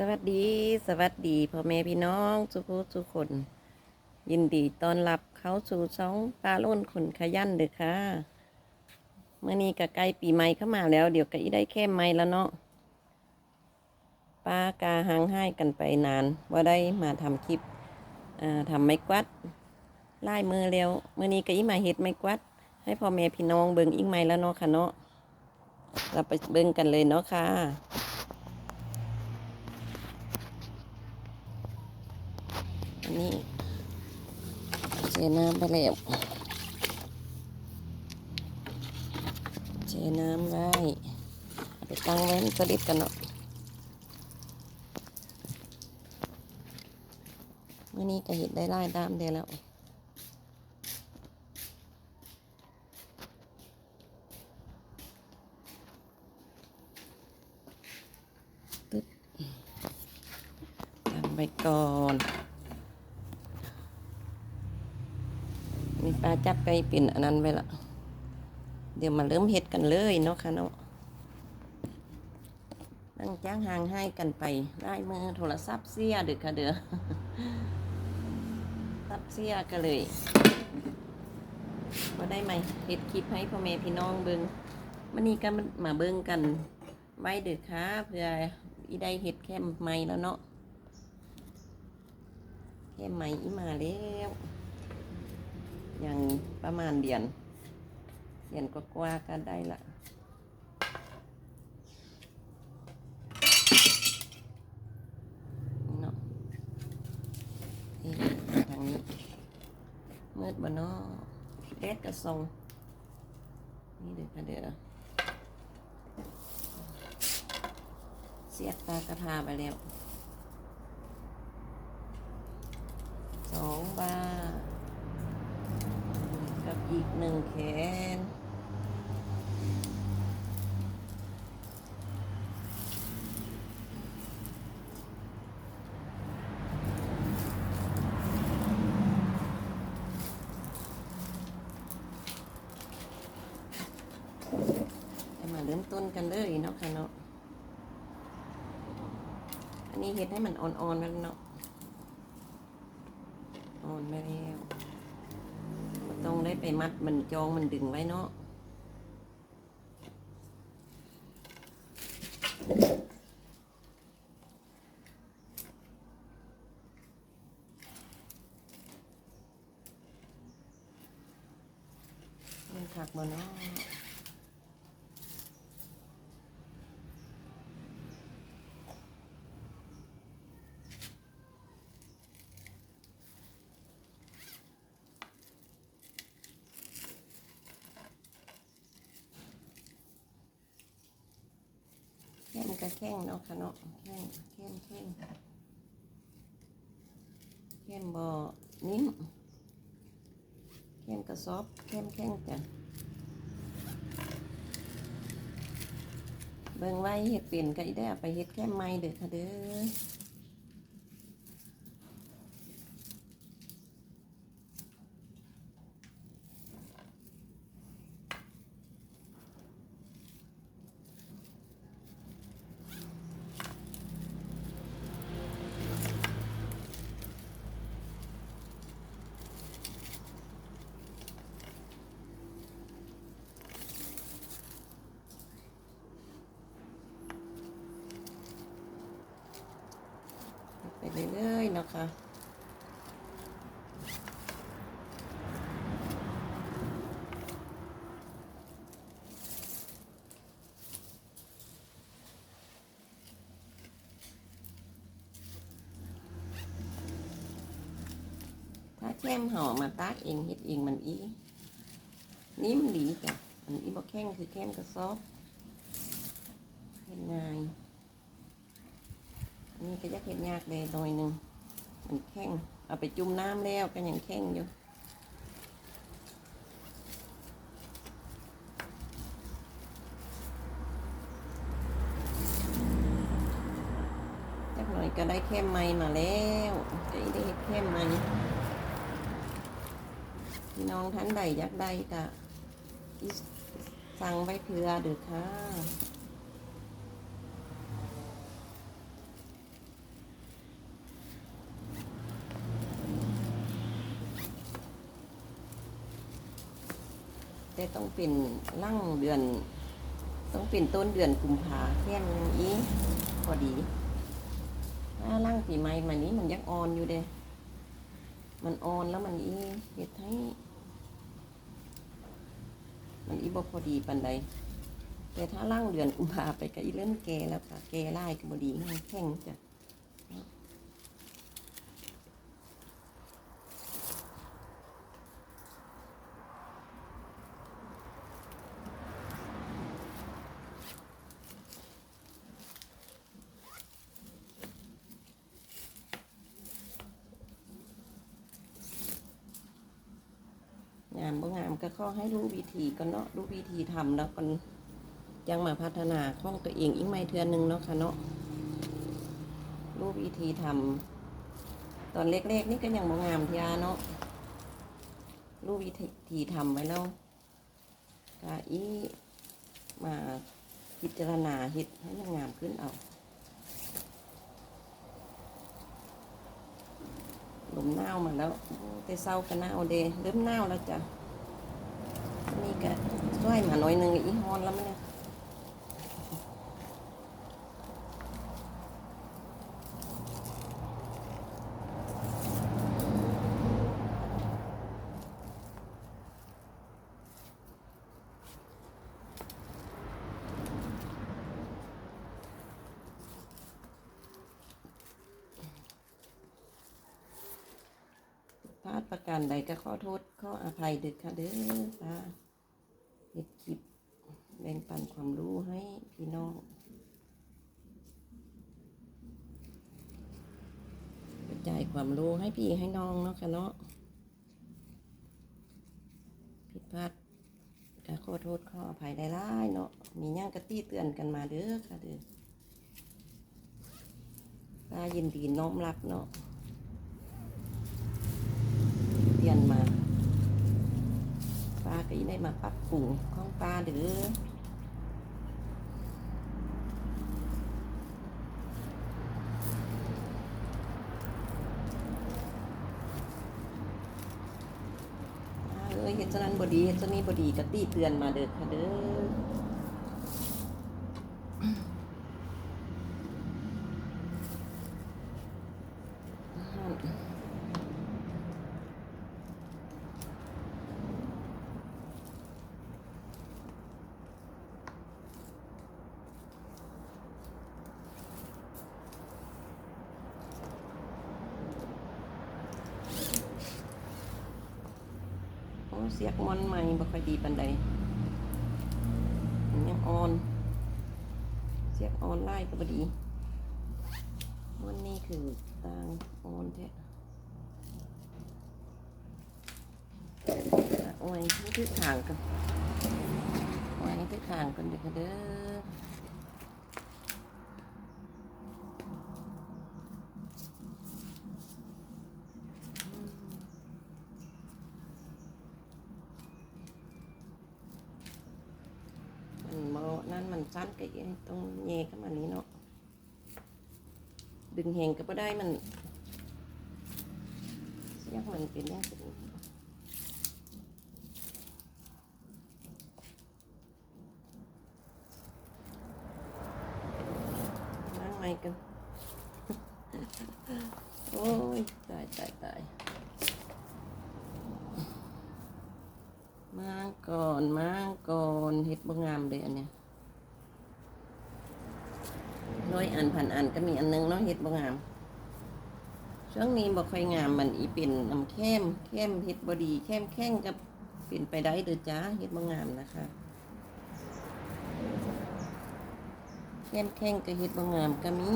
สวัสดีสวัสดีพ่อแม่พี่น้องทุกผู้ทุกคน ยินดีต้อนรับเข้าสู่ช่องปลาล่นคนขยันเด้อค่ะเมื่อนี้ก็ใกล้ปีใหม่เข้ามาแล้ว เดี๋ยวก็อีได้แค่ใหม่แล้วเนาะป้ากาหางให้กันไปนานว่าได้มาทำคลิปอ่าทำไม้กวัดไล่มือแล้วเมื่อนี้ก็อีมาเฮ็ดไม้กวัด ให้พ่อแม่พี่น้องเบิ่งอีกใหม่แล้วเนาะค่ะเนาะเราไปเบิ่งกันเลยเนาะค่ะ อันนี้เชน้ำไปแล้วเชน้ำไว้ไปตั้งไว้มันสลิดกันเนาะเมื่อนี้ก็เห็ดได้ไล่ดามได้แล้วตึ๊ดตั้งไว้ก่อน มีปลาจับไปเป็นอันนั้นไว้ละเดี๋ยวมาเริ่มเฮ็ดกันเลยเนาะค่ะเนาะนั่งจ้างห่างให้กันไปได้มือโทรศัพท์เสียเด้อค่ะเด้อซับเสียก็เลยมาได้ไหมเฮ็ดคลิปให้พ่อแม่พี่น้องเบิงวันนี้ก็มาเบิงกันไว้เด้อค่ะเพื่ออีได้เฮ็ดแค่ใหม่แล้วเนาะแค่ใหม่อีมาแล้ว ย่างประมาณเดือนเดือนกว่าๆก็ได้ละเนาะนี่ทางนี้มืดบ่เนาะแดดกระทรงนี่เด้อค่ะเด้อเสียบตากระทาไปแล้วสองบาท กับอีกห นึ่งแขนมาเริ่มต้นกันเลยเนาะค่ะเนาะ อันนี้เฮ็ดให้มันอ่อนๆแล้วเนาะ อ่อนไปแล้ว ต้องได้ไปมัดมันจองมันดึงไว้เนาะมันขักมาเนาะแข้ง ก็แข้งเนาะค่ะเนาะแข้งแข้งแข้งแข้งบ่นิ่มแข้งกระสอบแข้งแข้งจ้ะเบิ่งไว้เห็ดเปลี่นก็อีได้ไปเห็ดแค่ไม้เด้อค่ะเด้อ ไปเรื่อยๆนะคะถ้าแช่มห่อมาตากเองเฮ็ดเองมันอีนี่มดีจ้ะ อันอีบ่แข้งคือแข้งกระซอบเฮ็ดง่าย อันนี้ก็จะ เห็ดยากเลยหน่อยหนึ่งมันแข็งเอาไปจุ่มน้ำแล้วก็ยังแข็งอยู่จักหน่อยก็ได้แค่ไม้มาแล้วก็ได้เฮ็ดแค่ไม้พี่น้องท่านใดอยากได้ก็สั่งไว้เพื่อเด้อค่ะ แต่ต้องเป็นร่างเดือน ต้องเป็นต้นเดือนกุมภาแค่นั้นอีพอดีถ้าร่างปีใหม่มานี้มันยังอ่อนอยู่เด้มันอ่อนแล้วมันอีเฮ็ดให้มันอีบ่พอดีปานใดแต่ถ้าร่างเดือนกุมภาไปก็อีเริ่มแก่แล้วค่ะแก่ไล่ก็บ่ดีแข็งจ้ะ งามบ่งามก็ขอให้รู้วิธีก็เนาะรู้วิธีทำแล้วกันยังมาพัฒนาข้องตัวเองอีกไม่เทือนหนึ่งเนาะค่ะเนาะรู้วิธีทำตอนเล็กๆนี่ก็ยังบ่งามทีอาเนาะรู้วิธีทำไว้แล้วก็อีมาพิจารณาเฮ็ดให้มันงามขึ้นเอาลมหนาวมาแล้วแต่เศร้าก็หนาวเดเริ่มหนาวแล้วจ้ะ ช่วยมาหน่อยนึงอีฮอนแล้วมั้ยเนี่ยพลาดประการใดก็ขอโทษขออภัยเด็ดค่ะเด้อคลิปแบ่งปันความรู้ให้พี่น้องกระจายความรู้ให้พี่ให้น้องเนาะค่ะเนาะผิดพลาดก็ขอโทษขออภัยได้ล่ายเนาะมีย่างกระตี้เตือนกันมาเด้อค่ะเด้อป้ายินดีน้อมรับเนาะเรียนมาป้าก็ได้มาปรับปรุงของป้าเด้อป้าเอ้ยเห็นฉะ นั้นบดีเห็นฉะนี้บดีก็ตีเตือนมาเด้อค่ะเด้อโอ้ เสียกมอนใหม่บ่ค่อยดีปันใดมันยังอ่อน เสียกออนไลน์ก็บ่ดีวันนี้คือต่างออนแท้โอ้ยนี่ทางกันโอ้ยนี่ทางกันเด้อเด้อ มั นั่นมันสั้นก็เองตรงเยเข้ามานี้เนาะดึงแหงก็บ่ได้มันเสียงมันเป็นยังไงนั่งไม่กัน โอ้ย ตายตายตายมาก่อนมาก่อนเฮ็ดบ่งามเลยอันเนี้ย ร้อยอันพันอันก็มีอันหนึงเนาะเฮ็ดบ่งามช่วงนี้บ่ค่อยงามมันอีเป็นน้ำเข้มเข้มเฮ็ดบ่ดีเข้มแข้งก็เป็นไปได้เด้อจ้าเฮ็ดบ่งามนะคะเข้มแข้งก็เฮ็ดบ่งามก็มี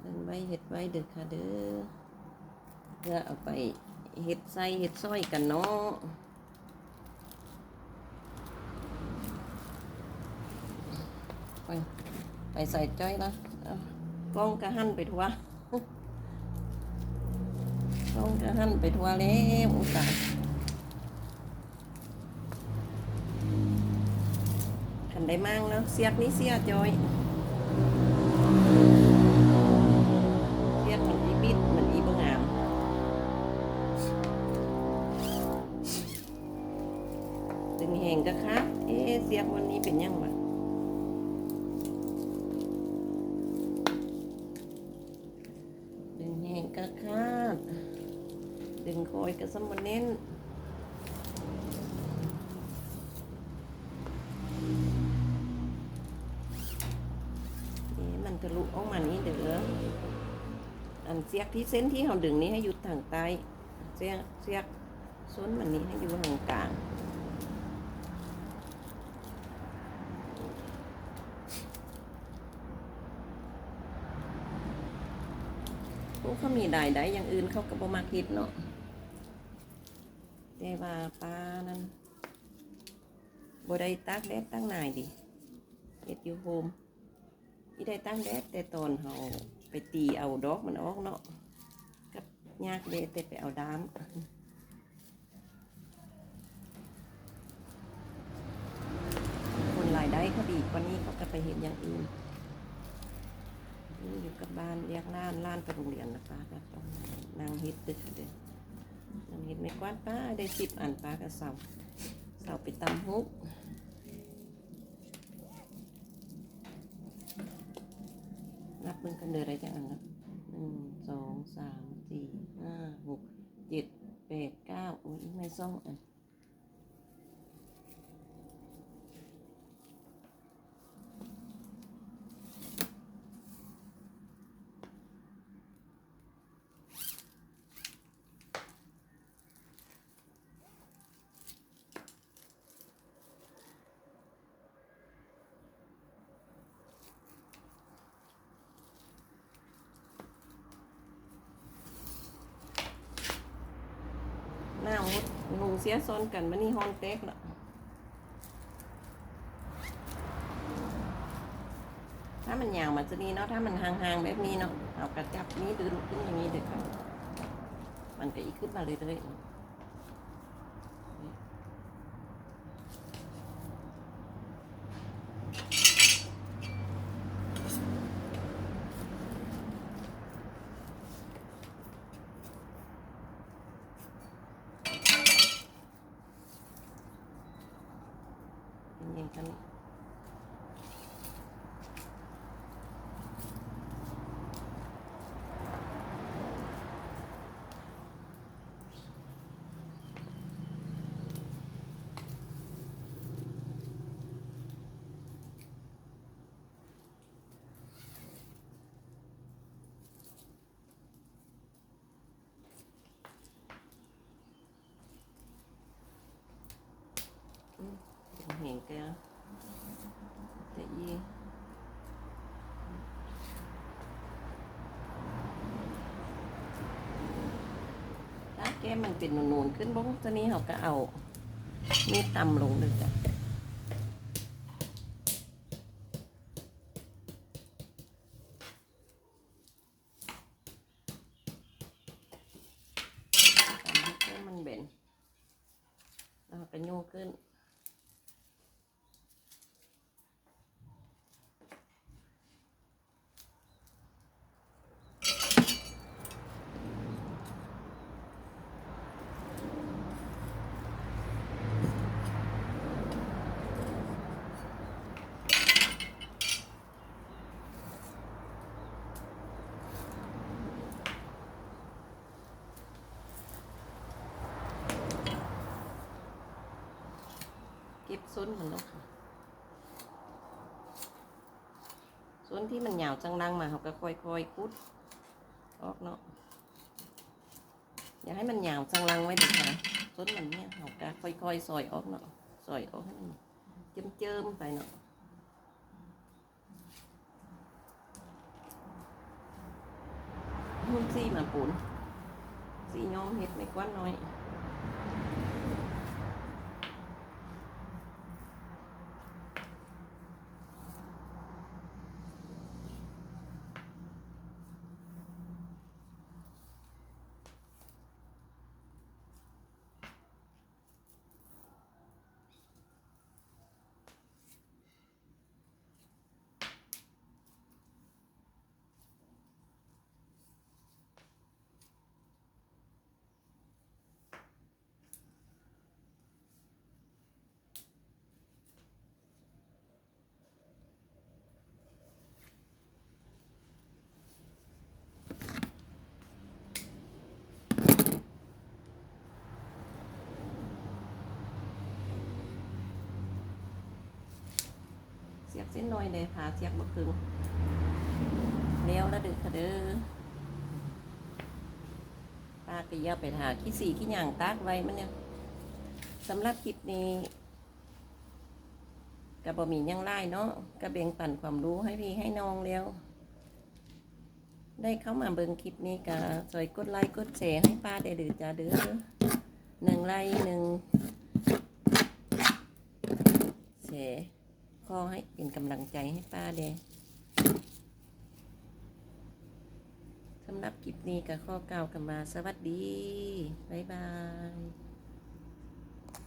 เดินไว้เฮ็ดไว้เด้อค่ะเด้อ เพื่อเอาไปเฮ็ดไส้เฮ็ดซอยกันเนาะไปไปใส่จ้อยละกล้องกระหันไปทัวกล้องกระหันไปทัวแล้วอุตส่าห์ขันได้มั่งแล้วเสียกนี้เสียจ้อย ดึงแหงก็ครับเอ๊ะเสียบวันนี้เป็นยังวะดึงแหงก็ครับดึงคอยก็สมบเน้นเอ๊ะมันทะลุออกมานี้เด้ออันเสียกที่เส้นที่เราดึงนี้ให้อยู่ทางใต้เสียกเสียกส้นมันนี้ให้อยู่ทางกลาง พวก เขามีได้ได้อย่างอื่นเขาก็บ่มาคิดเนาะแต่ว่าปลานั้นบ่ได้ตักแดดตั้งนายดิเฮ็ดอยู่โฮมอีได้ตั้งแดดแต่ตอนเฮาไปตีเอาดอกมันออกเนาะกับยากเดแต่ไปเอาดามคนรายได้เขาดีกว่านี้เขาก็ไปเห็นอย่างอื่น อยู่กับบ้านเรียกล้านล้านไปโรงเรียนนะป้าก็ต้องนางเฮ็ดดึกเด้นางฮ็ดไม่กวาดป้าได้สิบอันป้าก็เสาเสาไปตำฮุกนับมึงกันเดืออะไรจังอันนะหนึ่งสองสามสี่ห้าหกเจ็ดแปดเก้าโอ้ยไม่ซ่องอันามุงเสียซนกันมันนี่ฮอนเต็กละถ้ามันยาวมันจะนี้เนาะถ้ามันห่างๆแบบนี้เนาะเอากระจับนี้ดึงขึ้นอย่างนี้เด็กครับมันก็อีกขึ้นมาเลยเลยางกั นเห็นแกแต่อีถ้าแก้มันเป็นนูนๆขึ้นบ้งตอนนี้เขาก็เอา มีดตำลงเลยจ้ะตำให้แกมันเบนแล้วก็โยกขึ้น บส้นมันเนาะค่ะส้นที่มันหยาวจังดังมาเขาก็ค่อยๆคุดออกเนาะอย่าให้มันหยาวจังลังไว้ดีค่ะส้นมันเนี่ยเขาก็ค่อยๆซอยออกเนาะซอยออกให้มันเจิมๆไปเนาะหุ่นซี่มาปูนสีย้อมเห็ดไม่กว้านน้อย สิ้นน้อยเลยผาเสียกบ่ครึ่งเลี้ยวแล้วเด้อค่ะเด้อป้าก็อย่าไปหาขี้สีขี้หย่างตากไว้มันเนี่ยสำหรับคลิปนี้ก็บ่มีหยังไล่เนาะก็แบ่งปันความรู้ให้พี่ให้น้องแล้ว ได้เข้ามาเบิ่งคลิปนี้ก็ช่วยกดไลค์กดแชร์ให้ป้าได้เดือจ้าเด้อหนึ่งไลค์หนึ่งแชร์ ขอให้เป็นกำลังใจให้ป้าเด้สำหรับคลิปนี้ก็ข้อกล่าวกันมาสวัสดี บ๊ายบาย